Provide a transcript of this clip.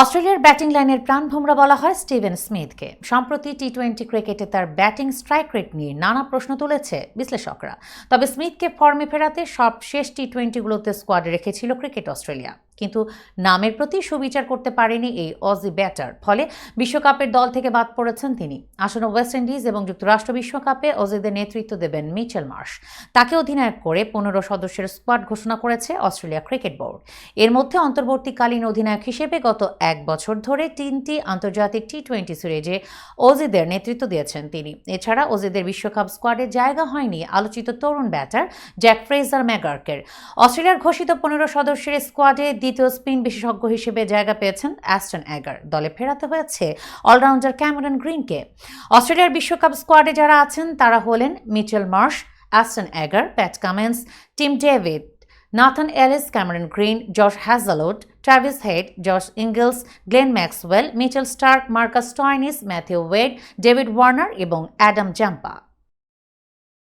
অস্ট্রেলিয়ার ব্যাটিং লাইনের প্রাণভোমরা বলা হয় স্টিভেন স্মিথকে। সম্প্রতি টি টোয়েন্টি ক্রিকেটে তার ব্যাটিং স্ট্রাইক রেট নিয়ে নানা প্রশ্ন তুলেছে বিশ্লেষকরা। তবে স্মিথকে ফর্মে ফেরাতে সব শেষ টি টোয়েন্টিগুলোতে স্কোয়াডে রেখেছিল ক্রিকেট অস্ট্রেলিয়া। কিন্তু নামের প্রতি সুবিচার করতে পারেনি এই অজি ব্যাটার ফলে বিশ্বকাপের দল থেকে বাদ পড়েছেন তিনি। আসন্ন ওয়েস্ট ইন্ডিজ এবং যুক্তরাষ্ট্র বিশ্বকাপে অজিদের নেতৃত্ব দেবেন মিচেল মার্শ তাকে অধিনায়ক করে পনেরো সদস্যের স্কোয়াড ঘোষণা করেছে অস্ট্রেলিয়া ক্রিকেট বোর্ড এর মধ্যে অন্তর্বর্তীকালীন অধিনায়ক হিসেবে গত এক বছর ধরে তিনটি আন্তর্জাতিক টি টোয়েন্টি সিরিজে অজিদের নেতৃত্ব দিয়েছেন তিনি। এছাড়া অজিদের বিশ্বকাপ স্কোয়াডে জায়গা হয়নি আলোচিত তরুণ ব্যাটার জ্যাক ফ্রেজার ম্যাগার্কের অস্ট্রেলিয়ার ঘোষিত পনেরো সদস্যের স্কোয়াডে দ্বিতীয় স্পিন বিশেষজ্ঞ হিসেবে জায়গা পেয়েছেন অ্যাস্টন অ্যাগার দলে ফেরাতে হয়েছে অলরাউন্ডার ক্যামেরন গ্রিনকে। অস্ট্রেলিয়ার বিশ্বকাপ স্কোয়াডে যারা আছেন, তারা হলেন Mitchell Marsh, Ashton Agar Pat Cummins, Tim David, Nathan Ellis, Cameron Green, Josh Hazlewood Travis Head, Josh Inglis, Glenn Maxwell, Mitchell Starc, Marcus Stoinis, Matthew Wade, David Warner এবং অ্যাডাম জাম্পা